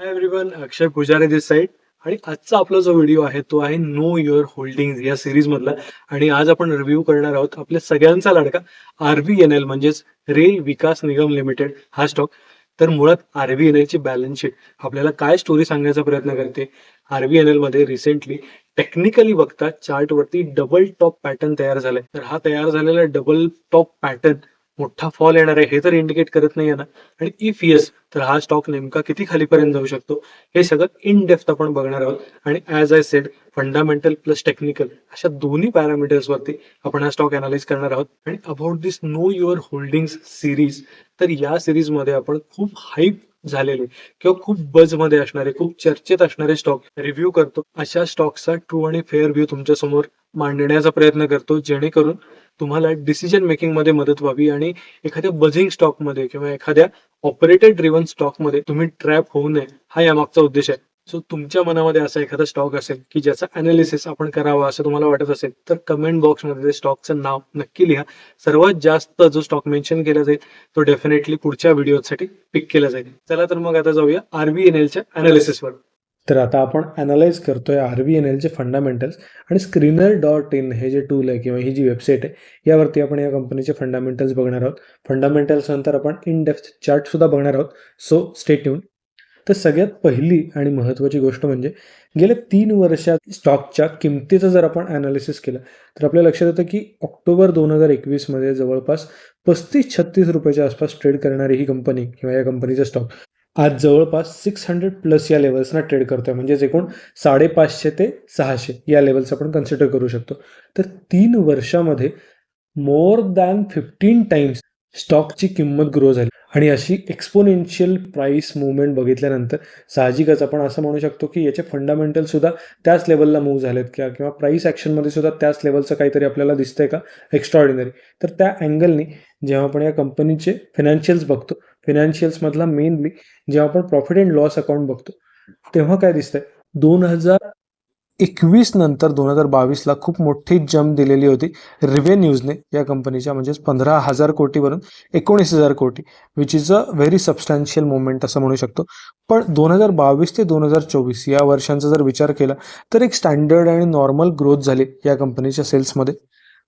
Hi everyone अक्षय पुजारी दिस side आणि आजचा आपला जो व्हिडिओ आहे तो आहे नो युअर होल्डिंग या सिरीज मधला. आणि आज आपण रिव्ह्यू करणार आहोत आपल्या सगळ्यांचा लाडका आरबीएनएल म्हणजेच रेल विकास निगम लिमिटेड हा स्टॉक तर मुळात आरबीएनएल ची बॅलन्स शीट आपल्याला काय स्टोरी सांगण्याचा प्रयत्न करते? आरबीएनएलमध्ये रिसेंटली टेक्निकली बघता चार्ट वरती डबल टॉप पॅटर्न तयार झालाय. तर हा तयार झालेला डबल टॉप पॅटर्न मोठा फॉल येणार आहे हे तर इंडिकेट करत नाहीये ना. आणि इफ येस तर हा स्टॉक नेमका किती खालीपर्यंत जाऊ शकतो? हे सगळं इन डेप्थ आपण बघणार आहोत. आणि as I said fundamental plus technical अशा दोन्ही पॅरामीटर्स वरती आपण हा स्टॉक अनालाइज करणार आहोत. आणि about this know your holding series तर या सिरीजमध्ये आपण खूप हाईप झालेले किंवा खूप बजमध्ये असणारे खूप चर्चेत असणारे स्टॉक रिव्ह्यू करतो. अशा स्टॉकचा ट्रू आणि फेअर व्ह्यू तुमच्यासमोर मांडण्याचा प्रयत्न करतो जेणेकरून तुम्हाला डिसिजन मेकिंगमध्ये मदत व्हावी आणि एखाद्या बझिंग स्टॉकमध्ये किंवा एखाद्या ऑपरेटेड ड्रिव्हन स्टॉकमध्ये तुम्ही ट्रॅप होऊ नये हा यामागचा उद्देश आहे. सो तुमच्या मनामध्ये असा एखादा स्टॉक असेल की ज्याचा अनालिसिस आपण करावा असं तुम्हाला वाटत असेल तर कमेंट बॉक्समध्ये ते स्टॉकचं नाव नक्की लिहा. सर्वात जास्त जो स्टॉक मेन्शन केला जाईल तो डेफिनेटली पुढच्या व्हिडिओसाठी पिक केला जाईल. चला तर मग आता जाऊया आरबीएनएलच्या अनालिसिसवर तर आता आपण अनालाइज करतोय आर व्ही एन एलचे फंडामेंटल्स आणि स्क्रीनर डॉट इन हे जे टूल आहे किंवा ही जी वेबसाईट आहे यावरती आपण या कंपनीचे फंडामेंटल्स बघणार आहोत. फंडामेंटल्स नंतर आपण इन डेप्थ चार्ट सुद्धा बघणार आहोत. सो स्टे ट्यून तर सगळ्यात पहिली आणि महत्त्वाची गोष्ट म्हणजे गेल्या तीन वर्षात स्टॉकच्या किमतीचं जर आपण अनालिसिस केलं तर आपल्या लक्षात येतं की ऑक्टोबर दोन हजार एकवीसमध्ये जवळपास पस्तीस छत्तीस रुपयाच्या आसपास ट्रेड करणारी ही कंपनी किंवा या कंपनीचा स्टॉक आज जवळपास सिक्स हंड्रेड प्लस या लेवल्सना ट्रेड करतोय. म्हणजेच एकूण साडेपाचशे ते सहाशे या लेवल्स आपण कन्सिडर करू शकतो. तर तीन वर्षामध्ये मोर दॅन फिफ्टीन टाइम्स स्टॉकची किंमत ग्रो झाली. आणि अशी एक्सपोनेन्शियल प्राईस मुवमेंट बघितल्यानंतर साहजिकच आपण असं म्हणू शकतो की याचे फंडामेंटल सुद्धा त्याच लेवलला मूव्ह झालेत किंवा किंवा प्राईस ॲक्शनमध्ये सुद्धा त्याच लेवलचं काहीतरी आपल्याला दिसतंय का? एक्स्ट्रॉर्डिनरी तर त्या अँगलनी जेव्हा आपण या कंपनीचे फिनान्शियल्स बघतो फिनान्शियल्समधला मेनली जेव्हा आपण प्रॉफिट अँड लॉस अकाउंट बघतो तेव्हा काय दिसतंय? दोन हजार एकवीस नंतर दोन हजार बावीसला खूप मोठी जम्प दिलेली होती. रिव्हेन्यूजने या कंपनीच्या म्हणजेच पंधरा हजार कोटीवरून एकोणीस हजार कोटी which is a very substantial movement असं म्हणू शकतो. पण दोन हजार बावीस ते दोन हजार चोवीस या वर्षांचा जर विचार केला तर एक स्टँडर्ड आणि नॉर्मल ग्रोथ झाली या कंपनीच्या सेल्समध्ये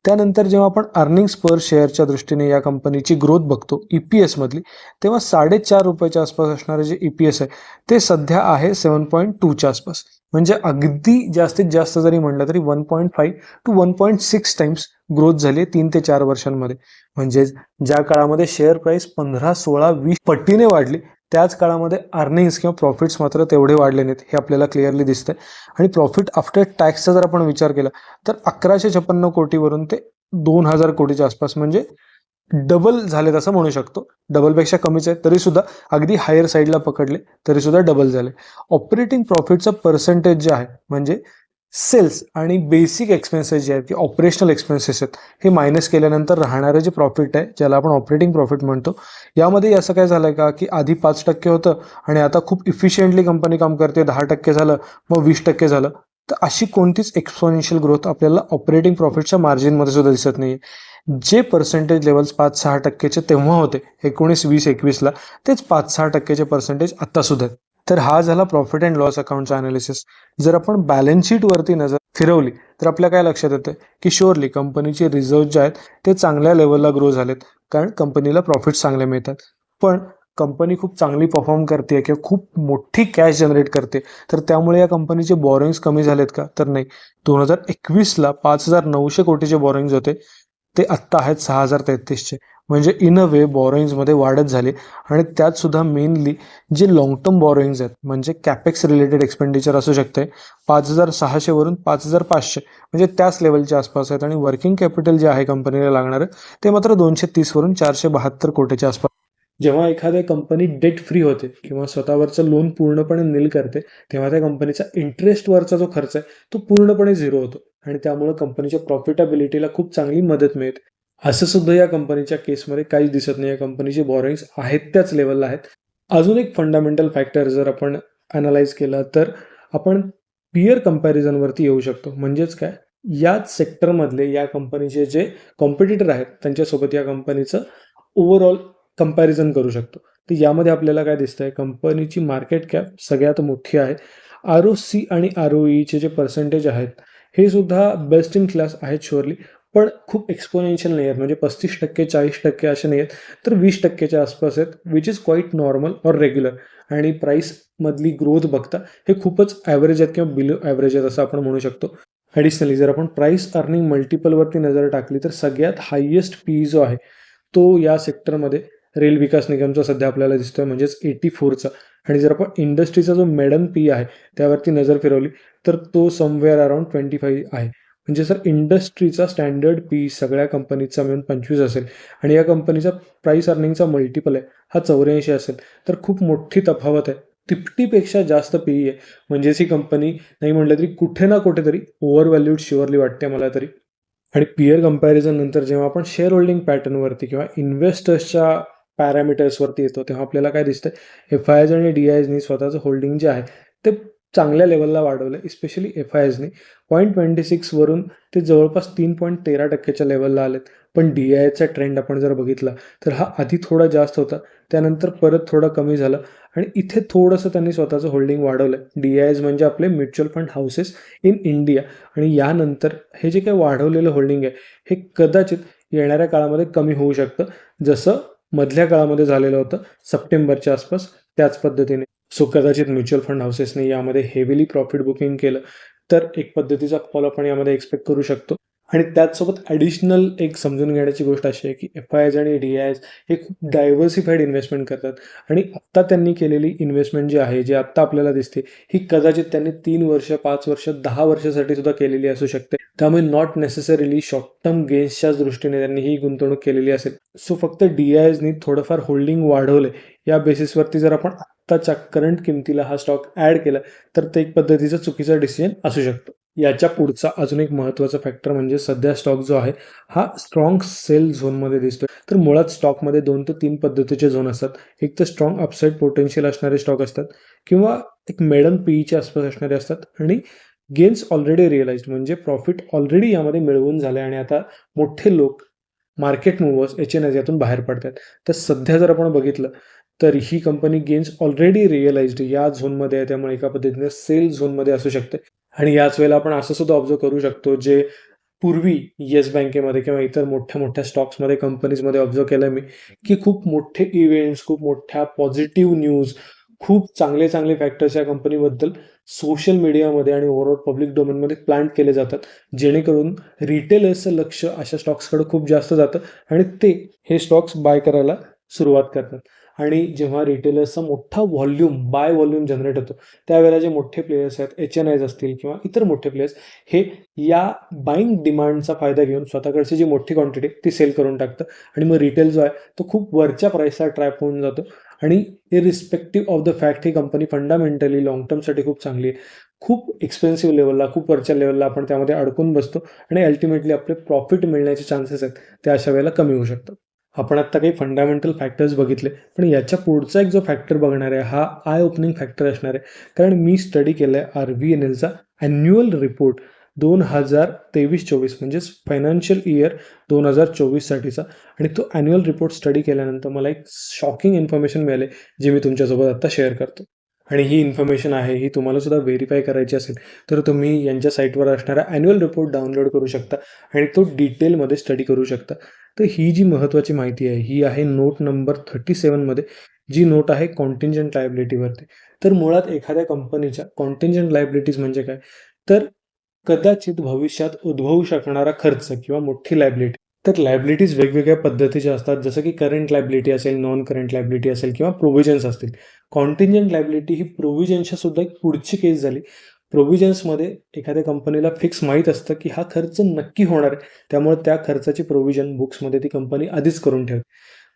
त्यानंतर जेव्हा आपण अर्निंग्स पर शेअरच्या दृष्टीने या कंपनीची ग्रोथ बघतो ई पी एसमधली तेव्हा साडेचार रुपयाच्या आसपास असणारे जे ई पी एस आहे ते सध्या आहे सेवन पॉईंट टूच्या आसपास. म्हणजे अगदी जास्तीत जास्त जरी म्हणलं तरी one point five to one point six times growth झाली आहे तीन ते चार वर्षांमध्ये. म्हणजेच ज्या काळामध्ये शेअर प्राईस पंधरा सोळा वीस पट्टीने वाढली त्याच काळामध्ये अर्निंग्स किंवा प्रॉफिट्स मात्र तेवढे वाढले नाहीत हे आपल्याला क्लिअरली दिसतंय. आणि प्रॉफिट आफ्टर टॅक्सचा जर आपण विचार केला तर अकराशे छप्पन्न कोटीवरून ते दोन हजार कोटीच्या आसपास म्हणजे डबल झालेत असं म्हणू शकतो. डबलपेक्षा कमीच आहे तरी सुद्धा अगदी हायर साईडला पकडले तरी सुद्धा डबल झाले ऑपरेटिंग प्रॉफिटचं पर्सेंटेज जे आहे म्हणजे सेल्स आणि बेसिक एक्सपेन्सेस जे आहेत की ऑपरेशनल एक्सपेन्सेस आहेत हे मायनस केल्यानंतर राहणारं जे प्रॉफिट आहे ज्याला आपण ऑपरेटिंग प्रॉफिट म्हणतो यामध्ये असं काय झालं आहे का की आधी पाच टक्के होतं आणि आता खूप इफिशियंटली कंपनी काम करते दहा टक्के झालं मग वीस टक्के झालं. तर अशी कोणतीच एक्सपोनेन्शियल ग्रोथ आपल्याला ऑपरेटिंग प्रॉफिटच्या मार्जिनमध्ये सुद्धा दिसत नाही जे पर्सेंटेज लेवल्स पाच सहा टक्केचे तेव्हा होते एकोणीस वीस एकवीसला तेच पाच सहा टक्केचे पर्सेंटेज आत्ता सुद्धा आहेत. तर हा झाला प्रॉफिट अँड लॉस अकाउंटचा अनालिसिस जर आपण बॅलन्स शीटवरती नजर फिरवली तर आपल्या काय लक्षात येतं? की शुअरली कंपनीचे रिझर्व जे आहेत ते चांगल्या लेवलला ग्रो झालेत. कारण कंपनीला प्रॉफिट चांगले मिळतात. पण कंपनी खूप चांगली परफॉर्म करते किंवा खूप मोठी कॅश जनरेट करते. तर त्यामुळे या कंपनीचे बॉरिंग्स कमी झालेत का? तर नाही. दोन हजार एकवीसला पाच हजार नऊशे कोटीचे बॉरिंग्स होते. ते आत्ता आहेत सहा हजार तेहतीसचे. म्हणजे इन अ वे बॉरोइंग्समध्ये वाढत झाली. आणि त्यात सुद्धा मेनली जे लॉंग टर्म बॉरोईंग्स आहेत म्हणजे कॅपेक्स रिलेटेड एक्सपेंडिचर असू शकते पाच हजार सहाशेवरून पाच हजार पाचशे म्हणजे त्याच लेवलच्या आसपास आहेत. आणि वर्किंग कॅपिटल जे आहे कंपनीला लागणारं ते मात्र दोनशे तीसवरून चारशे बहात्तर कोटीच्या आसपास. जेव्हा एखाद्या कंपनी डेट फ्री होते किंवा स्वतःवरचं लोन पूर्णपणे नील करते तेव्हा त्या कंपनीचा इंटरेस्टवरचा जो खर्च आहे तो पूर्णपणे झिरो होतो. आणि त्यामुळे कंपनीच्या प्रॉफिटेबिलिटीला खूप चांगली मदत मिळते. असं सुद्धा या कंपनीच्या केसमध्ये काहीच दिसत नाही. या कंपनीचे बॉरोइंग्स आहेत त्याच लेवलला आहेत. अजून एक फंडामेंटल फॅक्टर जर आपण अनालाइज केला तर आपण पियर कम्पॅरिझनवरती येऊ शकतो. म्हणजेच काय? याच सेक्टरमधले या कंपनीचे जे कॉम्पिटिटर आहेत त्यांच्यासोबत या कंपनीचं ओव्हरऑल कंपॅरिझन करू शकतो. तर यामध्ये आपल्याला काय दिसतंय? कंपनीची मार्केट कॅप सगळ्यात मोठी आहे. आर ओ सी आणि आर ओ ईचे जे पर्सेंटेज आहेत हे सुद्धा बेस्ट इन क्लास आहेत शुअरली पण खूप एक्सपोनेन्शियल नाही आहेत. म्हणजे पस्तीस टक्के चाळीस टक्के असे नाही आहेत. तर वीस टक्केच्या आसपास आहेत which is quite normal or regular आणि प्राईसमधली ग्रोथ बघता हे खूपच ॲव्हरेज आहेत किंवा बिलो ॲव्हरेज आहेत असं आपण म्हणू शकतो. ॲडिशनली जर आपण प्राईस अर्निंग मल्टिपलवरती नजर टाकली तर सगळ्यात हायेस्ट पी जो आहे तो या सेक्टरमध्ये रेल विकास निगमचा सध्या आपल्याला दिसतोय म्हणजेच एटी फोरचा आणि जर आपण इंडस्ट्रीचा जो मेडन पी आहे त्यावरती नजर फिरवली तर तो समवेअर अराउंड ट्वेंटी फाईव्ह आहे. म्हणजे सर इंडस्ट्रीचा स्टँडर्ड पी सगळ्या कंपनीचा मिळून पंचवीस असेल आणि या कंपनीचा प्राईस अर्निंगचा मल्टिपल आहे हा चौऱ्याऐंशी असेल. तर खूप मोठी तफावत आहे. तिपटीपेक्षा जास्त पी आहे. म्हणजेच ही कंपनी नाही म्हटलं तरी कुठे ना कुठेतरी ओव्हर व्हॅल्यूड शुअरली वाटते मला तरी. आणि पीयर कंपॅरिझन नंतर जेव्हा आपण शेअर होल्डिंग पॅटर्नवरती किंवा इन्व्हेस्टर्सच्या पॅरामीटर्सवरती येतो तेव्हा आपल्याला काय दिसतंय? एफ आय एज आणि डी आय एजनी स्वतःचं होल्डिंग जे आहे ते चांगल्या लेवलला वाढवलं आहे इस्पेशली एफ आय एसने पॉईंट ट्वेंटी सिक्सवरून ते जवळपास तीन पॉईंट तेरा टक्क्याच्या लेवलला आलेत. पण डी आय एचा ट्रेंड आपण जर बघितला तर हा आधी थोडा जास्त होता त्यानंतर परत थोडा कमी झाला. आणि इथे थोडंसं त्यांनी स्वतःचं होल्डिंग वाढवलं आहे डी आय एज म्हणजे आपले mutual fund houses in India आणि यानंतर हे जे काही वाढवलेलं होल्डिंग आहे हे कदाचित येणाऱ्या काळामध्ये कमी होऊ शकतं. जसं मधल्या काळामध्ये झालेलं होतं सप्टेंबरच्या आसपास त्याच पद्धतीने. सो कदाचित म्युच्युअल फंड हाऊसेसने यामध्ये हेविली प्रॉफिट बुकिंग केलं. तर एक पद्धतीचा फॉल आपण यामध्ये एक्सपेक्ट करू शकतो. आणि त्याचसोबत ॲडिशनल एक समजून घेण्याची गोष्ट अशी आहे की एफ आय एज आणि डी आय एज हे खूप डायव्हर्सिफाईड इन्व्हेस्टमेंट करतात. आणि आत्ता त्यांनी केलेली इन्व्हेस्टमेंट जी आहे जी आत्ता आपल्याला दिसते ही कदाचित त्यांनी तीन वर्ष पाच वर्ष दहा वर्षासाठी सुद्धा केलेली असू शकते. त्यामुळे नॉट नेसेसरीली शॉर्ट टर्म गेन्सच्या दृष्टीने त्यांनी ही गुंतवणूक केलेली असेल. सो फक्त डी आय एजनी थोडंफार होल्डिंग वाढवले या बेसिसवरती जर आपण आत्ताच्या करंट किमतीला हा स्टॉक ॲड केला तर ते एक पद्धतीचा चुकीचा डिसिजन असू शकतो. याच्या पुढचा अजून एक महत्त्वाचा फॅक्टर म्हणजे सध्या स्टॉक जो आहे हा स्ट्रॉंग सेल झोनमध्ये दिसतोय. तर मुळात स्टॉकमध्ये दोन ते तीन पद्धतीचे झोन असतात. एक तर स्ट्रॉंग अपसाईड पोटेन्शियल असणारे स्टॉक असतात किंवा एक मेडन पीईच्या आसपास असणारे असतात आणि गेन्स ऑलरेडी रिअलाइज म्हणजे प्रॉफिट ऑलरेडी यामध्ये मिळवून झाले आणि आता मोठे लोक market movers H N S यातून बाहेर पडतात. तर सध्या जर आपण बघितलं तर ही कंपनी गेन्स ऑलरेडी रिअलाइज्ड या झोनमध्ये आहे. त्यामुळे एका पद्धतीने सेल झोनमध्ये असू शकते. आणि याच वेळेला आपण असं सुद्धा ऑब्झर्व करू शकतो जे पूर्वी येस बँकेमध्ये किंवा इतर मोठ्या मोठ्या स्टॉक्समध्ये कंपनीजमध्ये ऑब्झर्व केलं मी की खूप मोठे इव्हेंट्स खूप मोठ्या पॉझिटिव्ह न्यूज खूप चांगले चांगले फॅक्टर्स या कंपनीबद्दल सोशल मीडियामध्ये आणि ओव्हरऑल पब्लिक डोमेनमध्ये प्लांट केले जातात. जेणेकरून रिटेलर्सचं लक्ष अशा स्टॉक्सकडे खूप जास्त जातं आणि ते हे स्टॉक्स बाय करायला सुरुवात करतात. आणि जेव्हा रिटेलर्सचा मोठा व्हॉल्यूम बाय व्हॉल्यूम जनरेट होतो त्यावेळेला जे मोठे प्लेयर्स आहेत एच एन आयज असतील किंवा इतर मोठे प्लेयर्स हे या बाईंग डिमांडचा फायदा घेऊन स्वतःकडची जी मोठी क्वांटिटी ती सेल करून टाकतं. आणि मग रिटेल जो आहे तो खूप वरच्या प्राईसला ट्रॅप होऊन जातो. आणि इरिस्पेक्टिव्ह ऑफ द फॅक्ट ही कंपनी फंडामेंटली लॉंग टर्मसाठी खूप चांगली आहे. खूप एक्सपेन्सिव्ह लेवलला खूप वरच्या लेवलला आपण त्यामध्ये अडकून बसतो. आणि अल्टिमेटली आपले प्रॉफिट मिळण्याचे चान्सेस आहेत ते अशा वेळेला कमी होऊ शकतात. आपण आत्ता काही फंडामेंटल फॅक्टर्स बघितले पण याच्या पुढचा एक जो फॅक्टर बघणार आहे हा आय ओपनिंग फॅक्टर असणार आहे. कारण मी स्टडी केलं आहे आर व्ही एन एलचा ॲन्युअल रिपोर्ट दोन हजार तेवीस चोवीस म्हणजेच फायनान्शियल इयर दोन हजार चोवीससाठीचा. आणि तो ॲन्युअल रिपोर्ट स्टडी केल्यानंतर मला एक शॉकिंग इन्फॉर्मेशन मिळाले जे मी तुमच्यासोबत आत्ता शेअर करतो. आणि ही इन्फॉर्मेशन आहे ही तुम्हाला सुद्धा व्हेरीफाय करायची असेल तर तुम्ही यांच्या साईटवर असणारा ॲन्युअल रिपोर्ट डाउनलोड करू शकता आणि तो डिटेलमध्ये स्टडी करू शकता. तर ही जी महत्त्वाची माहिती आहे ही आहे नोट नंबर थर्टी सेवनमध्ये जी नोट आहे कॉन्टिंजंट लायबिलिटीवरती तर मुळात एखाद्या कंपनीच्या कॉन्टिंजंट लायबिलिटीज म्हणजे काय? तर कदाचित भविष्यात उद्भवू शकणारा खर्च किंवा मोठी लायबिलिटी तर लायबिलिटीज वेगवेगळ्या पद्धतीच्या असतात. जसं की करंट लायबिलिटी असेल नॉन करंट लायबिलिटी असेल किंवा प्रोव्हिजन्स असतील. कॉन्टिंजंट लायबिलिटी ही प्रोव्हिजनच्या सुद्धा एक पुढची केस झाली. प्रोव्हिजन्समध्ये एखाद्या कंपनीला फिक्स माहीत असतं की हा खर्च नक्की होणार आहे. त्यामुळे त्या खर्चाची प्रोव्हिजन बुक्समध्ये ती कंपनी आधीच करून ठेवते.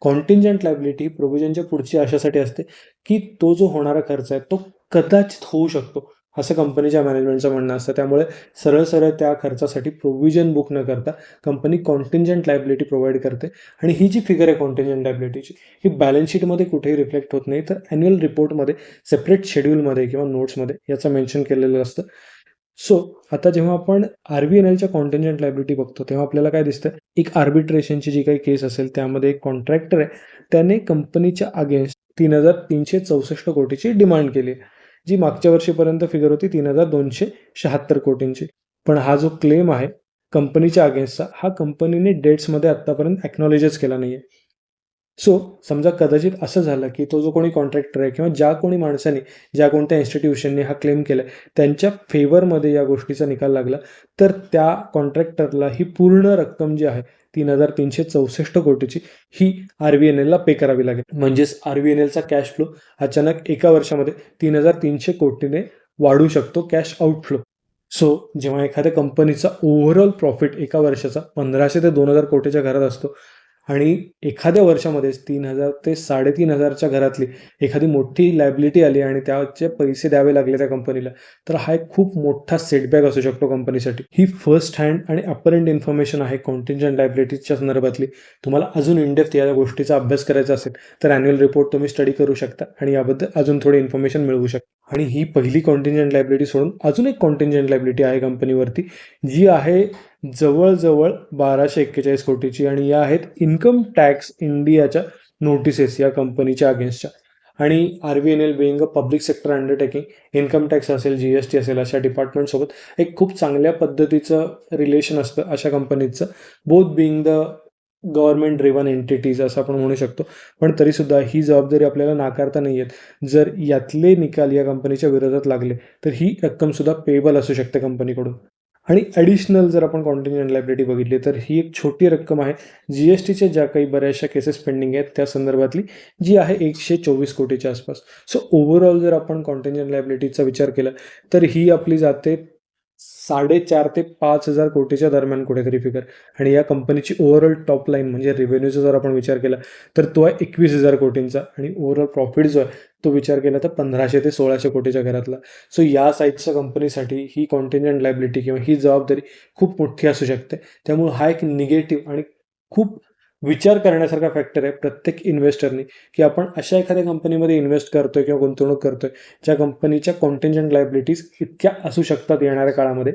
कॉन्टिंजंट लायबिलिटी प्रोव्हिजनच्या पुढची अशासाठी असते की तो जो होणारा खर्च आहे तो कदाचित होऊ शकतो. असं कंपनीच्या मॅनेजमेंटचं म्हणणं असतं. त्यामुळे सरळ सरळ त्या खर्चासाठी प्रोव्हिजन बुक न करता कंपनी कॉन्टिंजंट लायबिलिटी प्रोव्हाइड करते. आणि ही जी फिगर आहे कॉन्टिंजंट लायबिलिटीची ही बॅलन्स शीटमध्ये कुठेही रिफ्लेक्ट होत नाही. तर ॲन्युअल रिपोर्टमध्ये सेपरेट शेड्यूलमध्ये किंवा नोट्समध्ये याचं मेन्शन केलेलं असतं. सो आता जेव्हा आपण आर बी एन एलच्या कॉन्टिंजंट लायबिलिटी बघतो तेव्हा आपल्याला काय दिसतं? एक आर्बिट्रेशनची जी काही केस असेल त्यामध्ये एक कॉन्ट्रॅक्टर आहे. त्याने कंपनीच्या अगेन्स्ट तीन हजार तीनशे चौसष्ट कोटीची डिमांड केली आहे. जी मागच्या वर्षीपर्यंत फिगर होती तीन हजार दोनशे शहात्तर कोटींची. पण हा जो क्लेम आहे कंपनीच्या अगेन्स्टचा हा कंपनीने डेट्समध्ये आत्तापर्यंत ॲक्नॉलेजच केला नाही आहे सो समजा कदाचित असं झालं की तो जो कोणी कॉन्ट्रॅक्टर आहे किंवा ज्या कोणी माणसाने ज्या कोणत्या इन्स्टिट्यूशनने हा क्लेम केला त्यांच्या फेवरमध्ये या गोष्टीचा निकाल लागला तर त्या कॉन्ट्रॅक्टरला ही पूर्ण रक्कम जी आहे तीन हजार तीनशे चौसष्ट कोटीची ही आर व्ही एन एलला पे करावी लागेल. म्हणजेच आर व्ही एन एलचा कॅश फ्लो अचानक एका वर्षामध्ये तीन हजार तीनशे कोटीने वाढू शकतो कॅश आउटफ्लो सो जेव्हा एखाद्या कंपनीचा ओव्हरऑल प्रॉफिट एका वर्षाचा पंधराशे ते दोन हजार कोटीच्या घरात असतो आणि एखाद्या वर्षामध्येच तीन हजार ते साडेतीन हजारच्या घरातली एखादी मोठी लायबिलिटी आली आणि त्याचे पैसे द्यावे लागले त्या कंपनीला तर हा एक खूप मोठा सेटबॅक असू शकतो कंपनीसाठी ही फर्स्ट हँड आणि अपरंट इन्फॉर्मेशन आहे कॉन्टिंजंट लायबिलिटीजच्या संदर्भातली. तुम्हाला अजून इनडेप्थ या गोष्टीचा अभ्यास करायचा असेल तर अॅन्युअल रिपोर्ट तुम्ही स्टडी करू शकता आणि याबद्दल अजून थोडी इन्फॉर्मेशन मिळवू शकता. आणि ही पहिली कॉन्टिंजंट लायबिलिटी सोडून अजून एक कॉन्टिंजंट लायबिलिटी आहे कंपनीवरती जी आहे जवळजवळ बाराशे एक्केचाळीस कोटीची आणि या आहेत इन्कम टॅक्स इंडियाच्या नोटिसेस या कंपनीच्या अगेन्स्टच्या. आणि R B N L being a public sector undertaking income tax असेल जी एस टी असेल अशा डिपार्टमेंटसोबत एक खूप चांगल्या पद्धतीचं रिलेशन असतं अशा कंपनीचं both being the government driven entities असं आपण म्हणू शकतो. पण तरीसुद्धा ही जबाबदारी आपल्याला नाकारता नाही आहेत जर यातले निकाल या कंपनीच्या विरोधात लागले तर ही रक्कमसुद्धा पेबल असू शकते कंपनीकडून आणि ॲडिशनल जर आपण कॉन्टिन्युअन लायब्रिटी बघितली तर ही एक छोटी रक्कम आहे. जी एस टीच्या ज्या काही बऱ्याचशा केसेस पेंडिंग आहेत त्या संदर्भातली जी आहे एकशे चोवीस कोटीच्या आसपास. सो ओव्हरऑल जर आपण कॉन्टिन्युअन लायब्रिटीचा विचार केला तर ही आपली जाते साडेचार ते पाच हजार कोटीच्या दरम्यान कुठेतरी फिगर आणि या कंपनीची ओव्हरऑल टॉप लाईन म्हणजे रेव्हेन्यूचा जर आपण विचार केला तर तो आहे एकवीस हजार कोटींचा. आणि ओव्हरऑल प्रॉफिट जो आहे तो विचार केला तर पंधराशे ते सोळाशे कोटीच्या घरातला. सो या साईजच्या कंपनीसाठी ही कॉन्टिन्युअंट लायबिलिटी किंवा ही जबाबदारी खूप मोठी असू शकते. त्यामुळे हा एक निगेटिव्ह आणि खूप विचार करण्यासारखा फॅक्टर आहे प्रत्येक इन्व्हेस्टरनी की आपण अशा एखाद्या कंपनीमध्ये इन्व्हेस्ट करतोय किंवा गुंतवणूक करतोय ज्या कंपनीच्या कॉन्टेन्जंट लायबिलिटीज इतक्या असू शकतात येणाऱ्या काळामध्ये.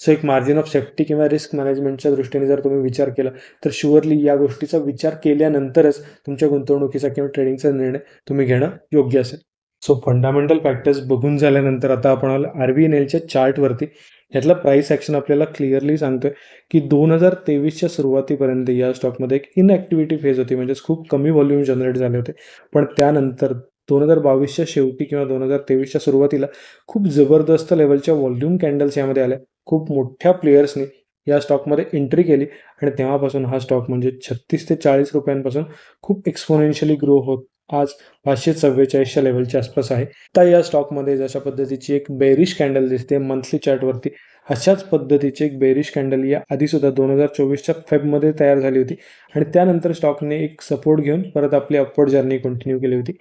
सो एक मार्जिन ऑफ सेफ्टी किंवा रिस्क मॅनेजमेंटच्या दृष्टीने जर तुम्ही विचार केला तर शुअरली या गोष्टीचा विचार केल्यानंतरच तुमच्या गुंतवणुकीचा किंवा ट्रेडिंगचा निर्णय तुम्ही घेणं योग्य असेल. सो फंडामेंटल फॅक्टर्स बघून झाल्यानंतर आता आपण आर बी एन एलच्या चार्टवरती यातला प्राईस ॲक्शन आपल्याला क्लिअरली सांगतोय की दोन हजार तेवीसच्या सुरुवातीपर्यंत या स्टॉकमध्ये एक इनॲक्टिव्हिटी फेज होती. म्हणजेच खूप कमी व्हॉल्यूम जनरेट झाले होते. पण त्यानंतर दोन हजार बावीसच्या शेवटी किंवा दोन हजार तेवीसच्या सुरुवातीला खूप जबरदस्त लेवलच्या व्हॉल्यूम कॅन्डल्स यामध्ये आल्या. खूप मोठ्या प्लेयर्सनी या स्टॉकमध्ये एंट्री केली. आणि तेव्हापासून हा स्टॉक म्हणजे छत्तीस ते चाळीस रुपयांपासून खूप एक्सपोनेन्शियली ग्रो होत आज पाचशे चव्वेचाळीसच्या लेवलच्या आसपास आहे. तर या स्टॉकमध्ये जशा पद्धतीची एक बेरिश कॅन्डल दिसते मंथली चार्टवरती अशाच पद्धतीची एक बेरिश कॅन्डल या आधीसुद्धा दोन हजार चोवीसच्या फेबमध्ये तयार झाली होती. आणि त्यानंतर स्टॉकने एक सपोर्ट घेऊन परत आपली अपवर्ड जर्नी कंटिन्यू केली होती.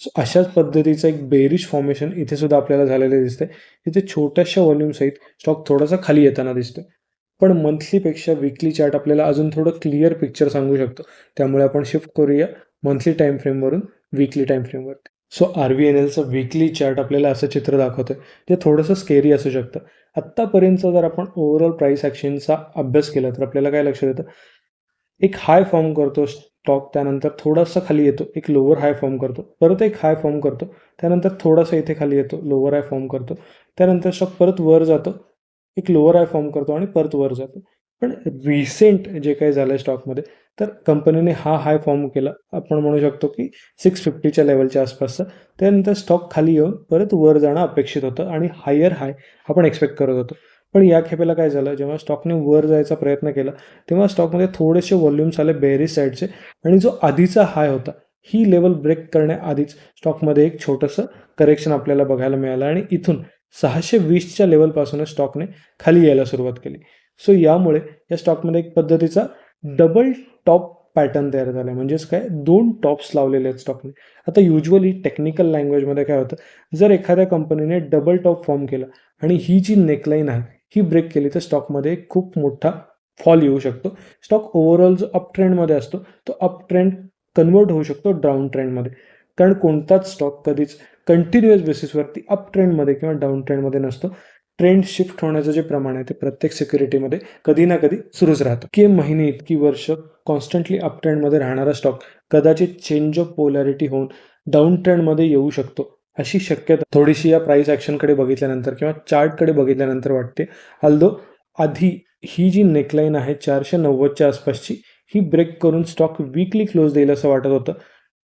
सो अशाच पद्धतीचं एक बेरिश फॉर्मेशन इथे सुद्धा आपल्याला झालेले दिसते. इथे छोट्याशा व्हॉल्यूम सहित स्टॉक थोडासा खाली येताना दिसतोय. पण मंथलीपेक्षा विकली चार्ट आपल्याला अजून थोडं क्लिअर पिक्चर सांगू शकतो. त्यामुळे आपण शिफ्ट करूया मंथली टाईम फ्रेमवरून विकली टाईम फ्रेमवरती सो आर व्ही एन एलचं वीकली चार्ट आपल्याला असं चित्र दाखवतोय जे थोडंसं स्केरी असू शकतं. आत्तापर्यंत जर आपण ओव्हरऑल प्राईस ॲक्शनचा अभ्यास केला तर आपल्याला काय लक्षात येतं? एक हाय फॉर्म करतो स्टॉक त्यानंतर थोडासा खाली येतो एक लोअर हाय फॉर्म करतो. परत एक हाय फॉर्म करतो त्यानंतर थोडासा इथे खाली येतो लोअर हाय फॉर्म करतो. त्यानंतर स्टॉक परत वर जातो एक लोअर हाय फॉर्म करतो आणि परत वर जातो. पण रिसेंट जे काही झालं आहे स्टॉकमध्ये तर कंपनीने हा हाय फॉर्म केला. आपण म्हणू शकतो की सिक्स फिफ्टीच्या लेवलच्या आसपासचा. त्यानंतर स्टॉक खाली येऊन परत वर जाणं अपेक्षित होतं आणि हायर हाय आपण एक्सपेक्ट करत होतो. पण या खेपेला काय झालं? जेव्हा स्टॉकने वर जायचा प्रयत्न केला तेव्हा स्टॉकमध्ये थोडेसे व्हॉल्यूम्स आले बेरीज साईडचे आणि जो आधीचा हाय होता ही लेवल ब्रेक करण्याआधीच स्टॉकमध्ये एक छोटंसं करेक्शन आपल्याला बघायला मिळालं आणि इथून सहाशे वीसच्या लेवलपासूनच स्टॉकने खाली यायला सुरुवात केली. सो यामुळे या स्टॉकमध्ये एक पद्धतीचा डबल टॉप पॅटर्न तयार झाला आहे म्हणजेच काय? दोन टॉप्स लावलेले आहेत स्टॉकने आता युजली टेक्निकल लँग्वेजमध्ये काय होतं? जर एखाद्या कंपनीने डबल टॉप फॉर्म केला आणि ही जी नेकलाईन आहे ही ब्रेक केली तर स्टॉकमध्ये खूप मोठा फॉल येऊ शकतो. स्टॉक ओव्हरऑल जो अप ट्रेंडमध्ये असतो तो अप ट्रेंड कन्वर्ट होऊ शकतो डाऊन ट्रेंडमध्ये कारण कोणताच स्टॉक कधीच कंटिन्युअस बेसिसवरती अप ट्रेंडमध्ये किंवा डाऊन ट्रेंडमध्ये नसतो. ट्रेंड शिफ्ट होण्याचं जे प्रमाण आहे ते प्रत्येक सिक्युरिटीमध्ये कधी ना कधी सुरूच राहतं. की महिने इतकी वर्ष कॉन्स्टंटली अप ट्रेंडमध्ये राहणारा स्टॉक कदाचित चेंज ऑफ पोलॅरिटी होऊन डाऊन ट्रेंडमध्ये येऊ शकतो अशी शक्यता थोडीशी या प्राईस ॲक्शनकडे बघितल्यानंतर किंवा चार्टकडे बघितल्यानंतर वाटते. हल्दो आधी ही जी नेकलाईन आहे चारशे नव्वदच्या आसपासची ही ब्रेक करून स्टॉक वीकली क्लोज देईल असं वाटत होतं.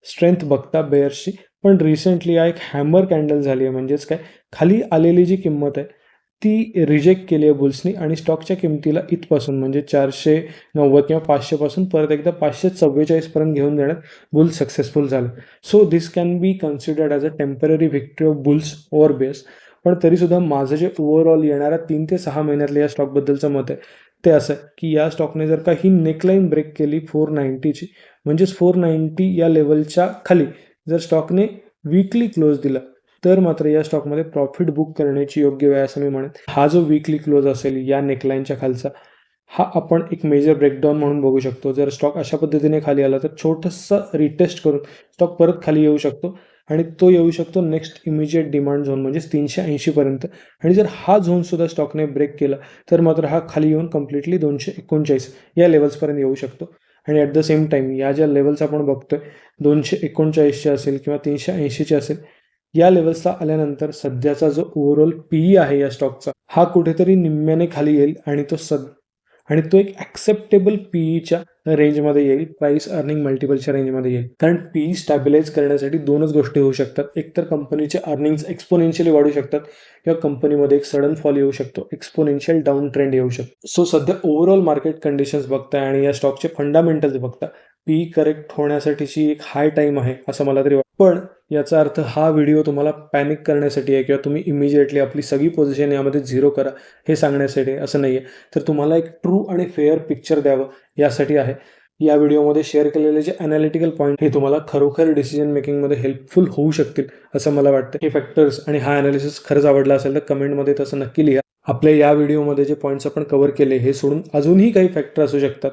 स्ट्रेंथ बघता बेअर्सची पण रिसेंटली हा एक हॅमर कॅन्डल झाली आहे. म्हणजेच काय? खाली आलेली जी किंमत आहे ती रिजेक्ट केली आहे बुल्सनी आणि स्टॉकच्या किमतीला इथपासून म्हणजे चारशे नव्वद किंवा पाचशेपासून परत एकदा पाचशे चव्वेचाळीसपर्यंत घेऊन देण्यात बुल्स सक्सेसफुल झालं. So this can be considered as a temporary victory of bulls over base पण तरीसुद्धा माझं जे ओव्हरऑल येणाऱ्या तीन ते सहा महिन्यातलं या स्टॉकबद्दलचं मत आहे ते असं आहे की या स्टॉकने जर का ही नेकलाईन ब्रेक केली फोर नाईन्टीची म्हणजेच फोर नाईन्टी या लेवलच्या खाली जर स्टॉकने वीकली क्लोज दिला तर मात्र या स्टॉकमध्ये प्रॉफिट बुक करण्याची योग्य वेळ असं मी म्हणेन. हा जो वीकली क्लोज असेल या नेकलाईनच्या खालचा हा आपण एक मेजर ब्रेकडाऊन म्हणून बघू शकतो. जर स्टॉक अशा पद्धतीने खाली आला तर छोटंसं रिटेस्ट करून स्टॉक परत खाली येऊ शकतो आणि तो येऊ शकतो नेक्स्ट इमिजिएट डिमांड झोन म्हणजेच तीनशे ऐंशीपर्यंत आणि जर हा झोनसुद्धा स्टॉकने ब्रेक केला तर मात्र हा खाली येऊन कम्प्लिटली दोनशे एकोणचाळीस या लेवल्सपर्यंत येऊ शकतो. आणि ॲट द सेम टाईम या ज्या लेवल्स आपण बघतोय दोनशे एकोणचाळीसचे असेल किंवा तीनशे ऐंशीचे असेल या लेवल्सला आल्यानंतर सध्याचा जो ओव्हरऑल पीई आहे या स्टॉकचा हा कुठेतरी निम्म्याने खाली येईल आणि तो सद आणि तो एक ॲक्सेप्टेबल पीईच्या रेंजमध्ये येईल प्राइस अर्निंग मल्टिपलच्या रेंजमध्ये येईल. कारण पीई स्टॅबिलाइज करण्यासाठी दोनच गोष्टी होऊ शकतात. एकतर कंपनीचे अर्निंग्स एक्सपोनेन्शियली वाढू शकतात किंवा कंपनीमध्ये एक सडन फॉल येऊ शकतो. एक्सपोनेन्शियल डाऊन ट्रेंड येऊ शकतो. सो सध्या ओव्हरऑल मार्केट कंडिशन्स बघताय आणि या स्टॉकचे फंडामेंटल्स बघता पी करेक्ट होण्यासाठीची एक हाय टाईम आहे असं मला तरी वाटतं. पण याचा अर्थ हा व्हिडिओ तुम्हाला पॅनिक करण्यासाठी आहे किंवा तुम्ही इमिजिएटली आपली सगळी पोझिशन यामध्ये झिरो करा हे सांगण्यासाठी असं नाही आहे तर तुम्हाला एक ट्रू आणि फेअर पिक्चर द्यावं यासाठी आहे. या व्हिडिओमध्ये शेअर केलेले जे अनालिटिकल पॉईंट हे तुम्हाला खरोखर डिसिजन मेकिंगमध्ये हेल्पफुल होऊ शकतील असं मला वाटतं. हे फॅक्टर्स आणि हा अनालिसिस खरंच आवडला असेल तर कमेंटमध्ये तसं नक्की लिहा. आपल्या या व्हिडिओमध्ये जे पॉईंट्स आपण कव्हर केले हे सोडून अजूनही काही फॅक्टर असू शकतात.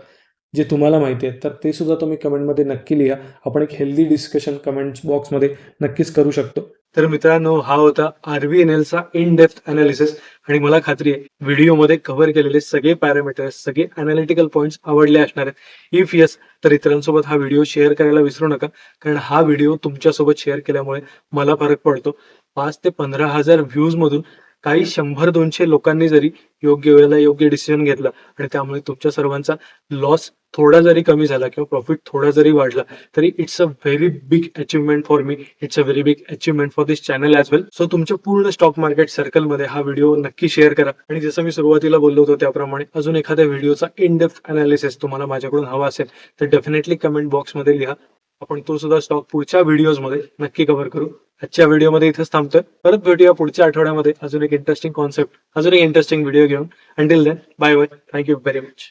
जे तुम्हाला माहिती आहेत तर ते सुद्धा तुम्ही कमेंटमध्ये नक्की लिहा. आपण एक हेल्दी डिस्कशन कमेंट बॉक्समध्ये नक्कीच करू शकतो. तर मित्रांनो हा होता आरव्हीएनएल चा इन डेप्थ अनालिसिस आणि मला खात्री आहे व्हिडिओमध्ये कव्हर केलेले सगळे पॅरामीटर्स सगळे अनालिटिकल पॉईंट्स आवडले असणार आहेत. इफ येस तर इतरांसोबत हा व्हिडिओ शेअर करायला विसरू नका. कारण हा व्हिडिओ तुमच्यासोबत शेअर केल्यामुळे मला फरक पडतो. पाच ते पंधरा हजार व्ह्यूज मधून काही शंभर दोनशे लोकांनी जरी योग्य वेळेला योग्य डिसिजन घेतला आणि त्यामुळे तुमच्या सर्वांचा लॉस थोडा जरी कमी झाला किंवा प्रॉफिट थोडा जरी वाढला तरी it's a very big achievement for me it's a very big achievement for this channel as well so तुमच्या पूर्ण स्टॉक मार्केट सर्कलमध्ये हा व्हिडिओ नक्की शेअर करा. आणि जसं मी सुरुवातीला बोललो होतो त्याप्रमाणे अजून एखाद्या व्हिडिओचा इन डेप्थ अनालिसिस तुम्हाला माझ्याकडून हवा असेल तर डेफिनेटली कमेंट बॉक्समध्ये लिहा. आपण तो सुद्धा स्टॉक पुढच्या व्हिडिओजमध्ये नक्की कव्हर करू. आजच्या व्हिडिओमध्ये इथेच थांबतोय. परत भेटूया पुढच्या आठवड्यामध्ये. अजून एक इंटरेस्टिंग कॉन्सेप्ट अजून एक इंटरेस्टिंग व्हिडिओ घेऊन. Until then bye bye thank you very much